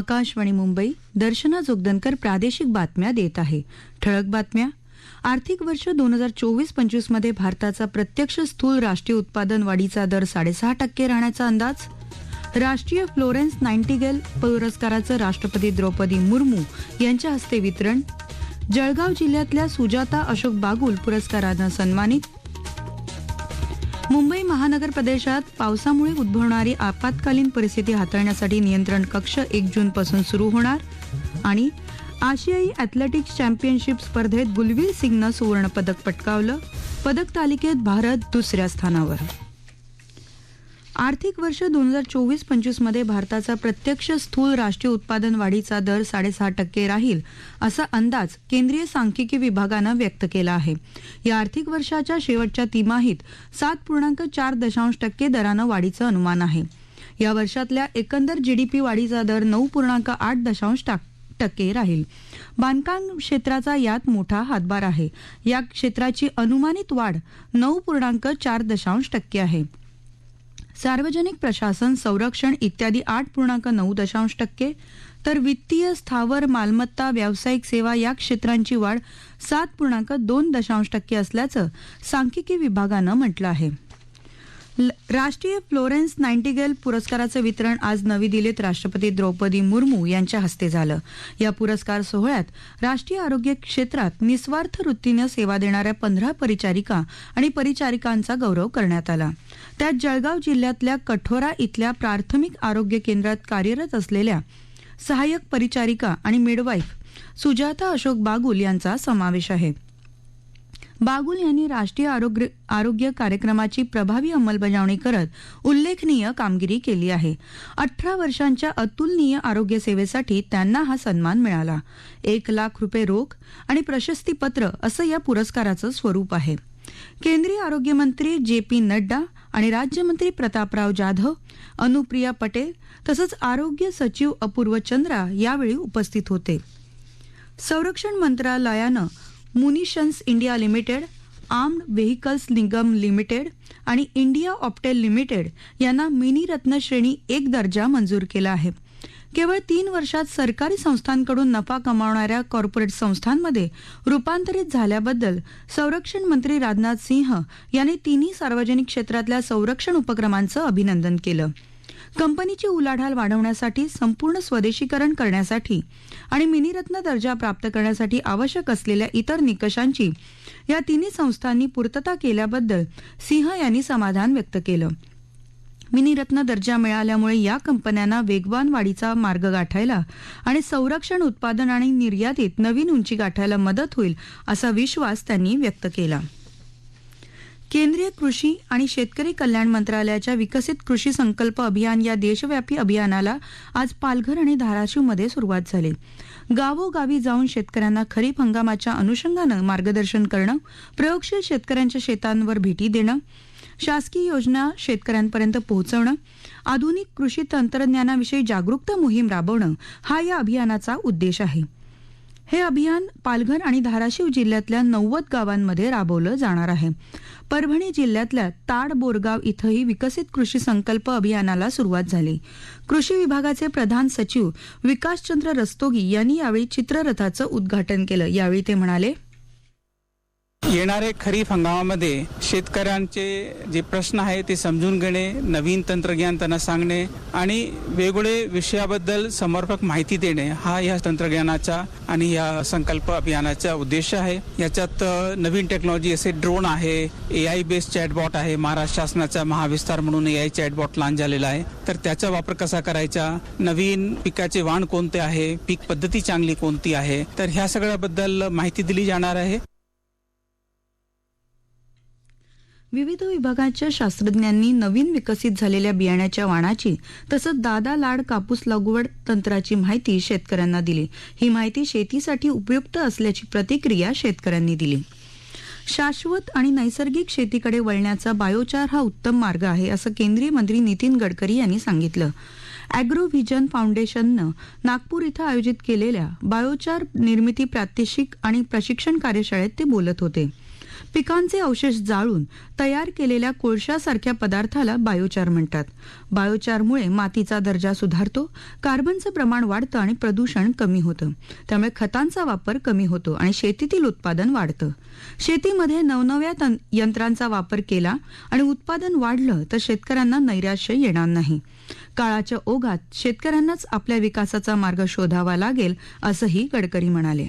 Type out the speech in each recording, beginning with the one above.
आकाशवाणी मुंबई दर्शना जोगदनकर प्रादेशिक बातम्या देत आहे. ठळक बातम्या. आर्थिक वर्ष दोन हजार चोवीस पंचवीसमध्ये भारताचा प्रत्यक्ष स्थूल राष्ट्रीय उत्पादन वाढीचा दर साडेसहा टक्के राहण्याचा अंदाज. राष्ट्रीय फ्लोरेन्स नाईन्टिगेल पुरस्काराचं राष्ट्रपती द्रौपदी मुर्मू यांच्या हस्ते वितरण. जळगाव जिल्ह्यातल्या सुजाता अशोक बागुल पुरस्कारानं सन्मानित. मुंबई महानगर प्रदेशात पावसामुळे उद्भवणारी आपत्कालीन परिस्थिती हाताळण्यासाठी नियंत्रण कक्ष एक जूनपासून सुरू होणार आणि आशियाई ॲथलेटिक्स चॅम्पियनशिप स्पर्धेत गुलवीर सिंगनं सुवर्णपदक पटकावलं. पदक तालिकेत भारत दुसऱ्या स्थानावर. आर्थिक वर्ष दोन हजार चोवीस पंचवीसमध्ये भारताचा प्रत्यक्ष स्थूल राष्ट्रीय उत्पादन वाढीचा दर साडेसहा टक्के राहील असा अंदाज केंद्रीय सांख्यिकी विभागानं व्यक्त केला आहे. या आर्थिक वर्षाच्या शेवटच्या तिमाहीत सात पूर्णांक चार दशांश टक्के दरानं वाढीचं अनुमान आहे. या वर्षातल्या एकंदर जीडीपी वाढीचा दर नऊ पूर्णांक आठ दशांश टक्के राहील. बांधकाम क्षेत्राचा यात मोठा हातभार आहे. या क्षेत्राची अनुमानित वाढ नऊ पूर्णांक चार दशांश टक्के आहे. सार्वजनिक प्रशासन संरक्षण इत्यादी आठ पूर्णांक नऊ दशांश टक्के तर वित्तीय स्थावर मालमत्ता व्यावसायिक सेवा या क्षेत्रांची वाढ सात पूर्णांक दोन दशांश टक्के असल्याचं सांख्यिकी विभागानं म्हटलं आहे. राष्ट्रीय फ्लोरेन्स नाईन्टिगेल पुरस्काराचं वितरण आज नवी दिल्लीत राष्ट्रपती द्रौपदी मुर्मू यांच्या हस्ते झालं. या पुरस्कार सोहळ्यात राष्ट्रीय आरोग्य क्षेत्रात निस्वार्थ वृत्तीनं सेवा देणाऱ्या पंधरा परिचारिका आणि परिचारिकांचा गौरव करण्यात आला. त्यात जळगाव जिल्ह्यातल्या कठोरा इथल्या प्राथमिक आरोग्य केंद्रात कार्यरत असलेल्या सहाय्यक परिचारिका आणि मिडवाईफ सुजाता अशोक बागुल यांचा समावेश आहे. बागुल यांनी राष्ट्रीय आरोग्य आरोग्य कार्यक्रमाची प्रभावी अंमलबजावणी करत उल्लेखनीय कामगिरी केली आहे. अठरा वर्षांच्या अतुलनीय आरोग्य सेवेसाठी त्यांना हा सन्मान मिळाला. एक लाख रुपये रोख आणि प्रशस्तीपत्र असं या पुरस्काराचं स्वरूप आहे. केंद्रीय आरोग्यमंत्री जे पी नड्डा आणि राज्यमंत्री प्रतापराव जाधव अनुप्रिया पटेल तसंच आरोग्य सचिव अपूर्व चंद्रा यावेळी उपस्थित होते. संरक्षण मंत्रालयानं munitions India limited armoured vehicles Nigam limited आणि इंडिया ऑप्टेल लिमिटेड यांना मिनी रत्नश्रेणी एक दर्जा मंजूर केला आहे. केवळ तीन वर्षात सरकारी संस्थांकडून नफा कमावणाऱ्या कॉर्पोरेट संस्थांमध्ये रूपांतरित झाल्याबद्दल संरक्षण मंत्री राजनाथ सिंह यांनी तिन्ही सार्वजनिक क्षेत्रातल्या संरक्षण उपक्रमांचं अभिनंदन केलं. कंपनीची उलाढाल वाढवण्यासाठी संपूर्ण स्वदेशीकरण करण्यासाठी आणि मिनीरत्न दर्जा प्राप्त करण्यासाठी आवश्यक असलेल्या इतर निकषांची या तिन्ही संस्थांनी पूर्तता केल्याबद्दल सिंह यांनी समाधान व्यक्त केलं. मिनीरत्न दर्जा मिळाल्यामुळे या कंपन्यांना वेगवान वाढीचा मार्ग गाठायला आणि संरक्षण उत्पादन आणि निर्यातीत नवीन उंची गाठायला मदत होईल असा विश्वास त्यांनी व्यक्त केला. केंद्रीय कृषी आणि शेतकरी कल्याण मंत्रालयाच्या विकसित कृषी संकल्प अभियान या देशव्यापी अभियानाला आज पालघर आणि धाराशिवमध्ये सुरुवात झाली. गावोगावी जाऊन शेतकऱ्यांना खरीप हंगामाच्या अनुषंगानं मार्गदर्शन करणं प्रयोगशील शेतकऱ्यांच्या शेतांवर भेटी देणं शासकीय योजना शेतकऱ्यांपर्यंत पोहोचवणं आधुनिक कृषी तंत्रज्ञानाविषयी जागरूकता मोहीम राबवणं हा या अभियानाचा उद्देश आहे. हे अभियान पालघर आणि धाराशिव जिल्ह्यातल्या नव्वद गावांमध्ये राबवलं जाणार आहे. परभणी जिल्ह्यातल्या ताड बोरगाव इथंही विकसित कृषी संकल्प अभियानाला सुरुवात झाली. कृषी विभागाचे प्रधान सचिव विकासचंद्र रस्तोगी यांनी यावेळी चित्ररथाचं उद्घाटन केलं. यावेळी ते म्हणाले येणारे खरीप हंगामामध्ये शेतकऱ्यांचे जे प्रश्न आहे ते समजून घेणे नवीन तंत्रज्ञान त्यांना सांगणे आणि वेगवेगळे विषयाबद्दल समर्पक माहिती देणे हा या तंत्रज्ञानाचा आणि या संकल्प अभियानाचा उद्देश आहे. याच्यात नवीन टेक्नॉलॉजी असे ड्रोन आहे ए आय बेस्ड चॅटबॉट आहे महाराष्ट्र शासनाचा महाविस्तार म्हणून ए आय चॅटबॉट लॉन्च झालेला आहे. तर त्याचा वापर कसा करायचा? नवीन पिकाचे वाण कोणते आहे? पीक पद्धती चांगली कोणती आहे? तर ह्या सगळ्याबद्दल माहिती दिली जाणार आहे. विविध विभागाच्या शास्त्रज्ञांनी नवीन विकसित झालेल्या बियाण्याच्या वाणाची तसंच दादा लाड कापूस लागवड तंत्राची माहिती शेतकऱ्यांना दिली. ही माहिती शेतीसाठी उपयुक्त असल्याची प्रतिक्रिया शेतकऱ्यांनी दिली. शाश्वत आणि नैसर्गिक शेतीकडे वळण्याचा बायोचार हा उत्तम मार्ग आहे असं केंद्रीय मंत्री नितीन गडकरी यांनी सांगितलं. अॅग्रोव्हिजन फाउंडेशननं नागपूर इथं आयोजित केलेल्या बायोचार निर्मिती प्रात्यक्षिक आणि प्रशिक्षण कार्यशाळेत ते बोलत होते. पिकांचे अवशेष जाळून तयार केलेल्या कोळशासारख्या पदार्थाला बायोचार म्हणतात. बायोचारमुळे मातीचा दर्जा सुधारतो कार्बनचं प्रमाण वाढतं आणि प्रदूषण कमी होतं. त्यामुळे खतांचा वापर कमी होतो आणि शेतीतील उत्पादन वाढतं. शेतीमध्ये नवनव्या यंत्रांचा वापर केला आणि उत्पादन वाढलं तर शेतकऱ्यांना नैराश्य येणार नाही. काळाच्या ओघात शेतकऱ्यांनाच आपल्या विकासाचा मार्ग शोधावा लागेल असंही गडकरी म्हणाले.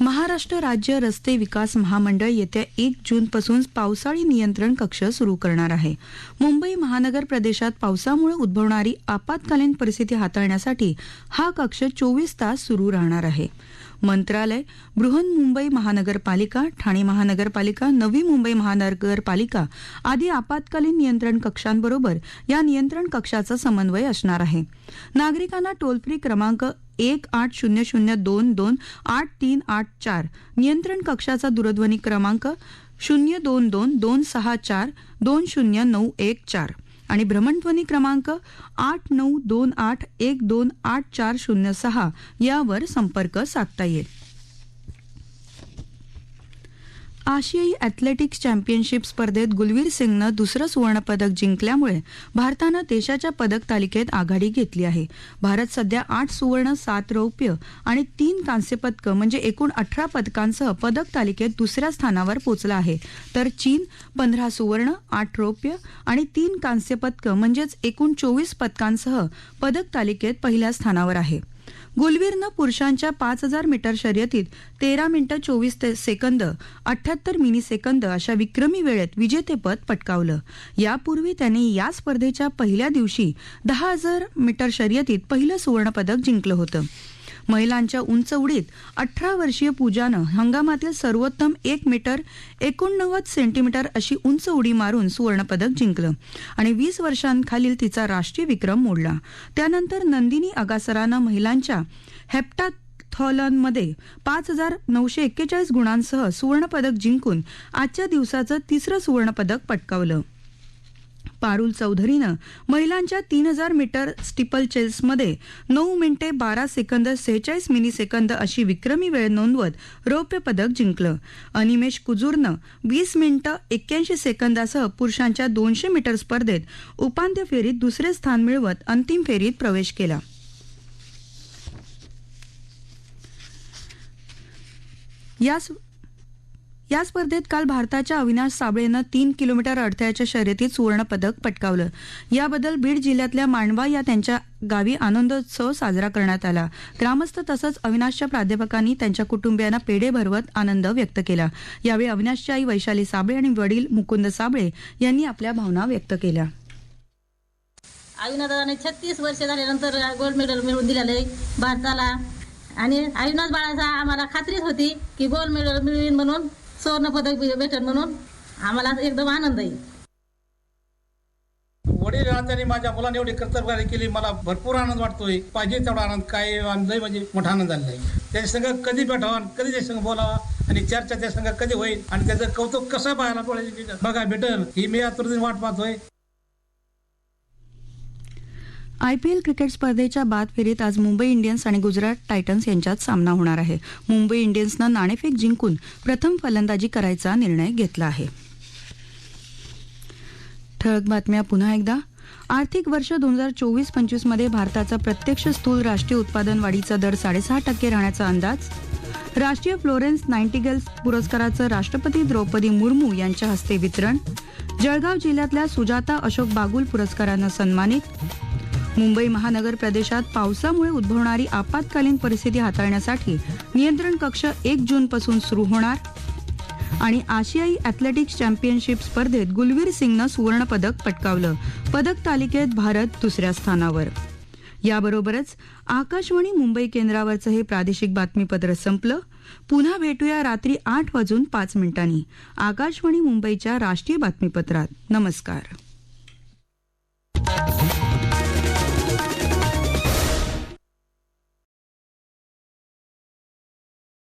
महाराष्ट्र राज्य रस्ते विकास महामंडळ येत्या एक जूनपासून पावसाळी नियंत्रण कक्ष सुरू करणार आहे. मुंबई महानगर प्रदेशात पावसामुळे उद्भवणारी आपत्कालीन परिस्थिती हाताळण्यासाठी हा कक्ष चोवीस तास सुरू राहणार आहे. मंत्रालय बृहन्मुंबई महानगरपालिका ठाणे महानगरपालिका नवी मुंबई महानगरपालिका आदी आपत्कालीन नियंत्रण कक्षांबरोबर या नियंत्रण कक्षाचा समन्वय असणार आहे. नागरिकांना टोल फ्री क्रमांक एक आठ शून्य शून्य दोन दोन आठ तीन आठ चार. नियंत्रण कक्षाचा दूरध्वनी क्रमांक शून्य दोन दोन दोन सहा चार दोन शून्य नऊ एक चार. आणि भ्रमणध्वनी क्रमांक आठ नऊ दोन आठ एक दोन आठ चार शून्य सहा यावर संपर्क साधता येईल. आशियाई अॅथलेटिक्स चॅम्पियनशिप स्पर्धेत गुलवीर सिंगनं दुसरं सुवर्णपदक जिंकल्यामुळे भारतानं देशाच्या पदक तालिकेत आघाडी घेतली आहे. भारत सध्या आठ सुवर्ण सात रौप्य आणि तीन कांस्य पदकं म्हणजे एकूण अठरा पदकांसह पदक तालिकेत दुसऱ्या स्थानावर पोचला आहे. तर चीन पंधरा सुवर्ण आठ रौप्य आणि तीन कांस्य पदकं म्हणजेच एकूण चोवीस पदकांसह पदक तालिकेत पहिल्या स्थानावर आहे. गुलवीरनं पुरुषांच्या पाच हजार मीटर शर्यतीत तेरा मिनिटं चोवीस ते- सेकंद अठ्याहत्तर मिनी सेकंद अशा विक्रमी वेळेत विजेतेपद पटकावलं. यापूर्वी त्याने या स्पर्धेच्या पहिल्या दिवशी दहा हजार मीटर शर्यतीत पहिलं सुवर्णपदक जिंकलं होतं. महिलांच्या उंच उडीत अठरा वर्षीय पूजानं हंगामातील सर्वोत्तम एक मीटर एकोणनव्वद सेंटीमीटर अशी उंच उडी मारून सुवर्णपदक जिंकलं. आणि वीस वर्षांखालील तिचा राष्ट्रीय विक्रम मोडला. त्यानंतर नंदिनी अगासरानं महिलांच्या हेप्टाथॉलनमध्ये पाच हजार नऊशे एक्केचाळीस गुणांसह सुवर्णपदक जिंकून आजच्या दिवसाचं तिसरं सुवर्णपदक पटकावलं. पारुल चौधरीनं महिलांच्या तीन हजार मीटर स्टिपल चेसमध्ये नऊ मिनिटे बारा सेकंद सेहेचाळीस मिनी सेकंद अशी विक्रमी वेळ नोंदवत रौप्य पदक जिंकलं. अनिमेश कुजूरनं वीस मिनिटं एक्क्याऐंशी सेकंदासह पुरुषांच्या दोनशे मीटर स्पर्धेत उपांत्य फेरीत दुसरे स्थान मिळवत अंतिम फेरीत प्रवेश केला. या या स्पर्धेत काल भारताच्या अविनाश साबळेनं तीन किलोमीटर अडथळ्याच्या शर्यतीत सुवर्णपदक पटकावलं. याबद्दल बीड जिल्ह्यातल्या मांडवा या त्यांच्या गावी आनंदोत्सव साजरा करण्यात आला. ग्रामस्थ तसंच अविनाशच्या प्राध्यापकांनी त्यांच्या कुटुंबियांना पेढे भरवत आनंद व्यक्त केला. यावेळी अविनाशची आई वैशाली साबळे आणि वडील मुकुंद साबळे यांनी आपल्या भावना व्यक्त केल्या. अविनादाने छत्तीस वर्ष झाल्यानंतर गोल्ड मेडल मिळवून दिलेलं आहे भारताला. आणि अविनाश बाळाचा आम्हाला खात्रीच होती की गोल्ड मेडल मिळवीन म्हणून सुवर्णपदक भेटन म्हणून आम्हाला एकदम आनंद आहे. वडील त्यांनी माझ्या मुलाने एवढी कर्तबगारी केली मला भरपूर आनंद वाटतोय. पाहिजे तेवढा आनंद काय आनंद म्हणजे मोठा आनंद झालेला आहे. त्याच्या संग कधी भेटावा आणि कधी त्या संघ बोलावा आणि चर्चा त्या संग कधी होईल आणि त्याचं कौतुक कसं पाहायला बघा भेटल. ही मी आतुरतेने वाट पाहतोय. आयपीएल क्रिकेट स्पर्धेच्या बाद फेरीत आज मुंबई इंडियन्स आणि गुजरात टायटन्स यांच्यात सामना होणार आहे. मुंबई इंडियन्सनं नाणेफेक जिंकून प्रथम फलंदाजी करायचा निर्णय घेतला आहे. ठळक बातम्या पुन्हा एकदा. आर्थिक वर्ष दोन हजार चोवीस पंचवीसमध्ये भारताचा प्रत्यक्ष स्थूल राष्ट्रीय उत्पादन वाढीचा दर साडेसहा टक्के राहण्याचा अंदाज. राष्ट्रीय फ्लोरेन्स नाईन्टिगेल्स पुरस्काराचं राष्ट्रपती द्रौपदी मुर्मू यांच्या हस्ते वितरण. जळगाव जिल्ह्यातल्या सुजाता अशोक बागुल पुरस्कारानं सन्मानित. मुंबई महानगर प्रदेशात पावसामुळे उद्भवणारी आपत्कालीन परिस्थिती हाताळण्यासाठी नियंत्रण कक्ष एक जूनपासून सुरू होणार. आणि आशियाई ॲथलेटिक्स चॅम्पियनशिप स्पर्धेत गुलवीर सिंगनं सुवर्णपदक पटकावलं. पदक तालिकेत भारत दुसऱ्या स्थानावर. याबरोबरच आकाशवाणी मुंबई केंद्रावरचं हे प्रादेशिक बातमीपत्र संपलं. पुन्हा भेटूया रात्री आठ वाजून पाच मिनिटांनी. आकाशवाणी मुंबईच्या राष्ट्रीय बातमीपत्रात. नमस्कार.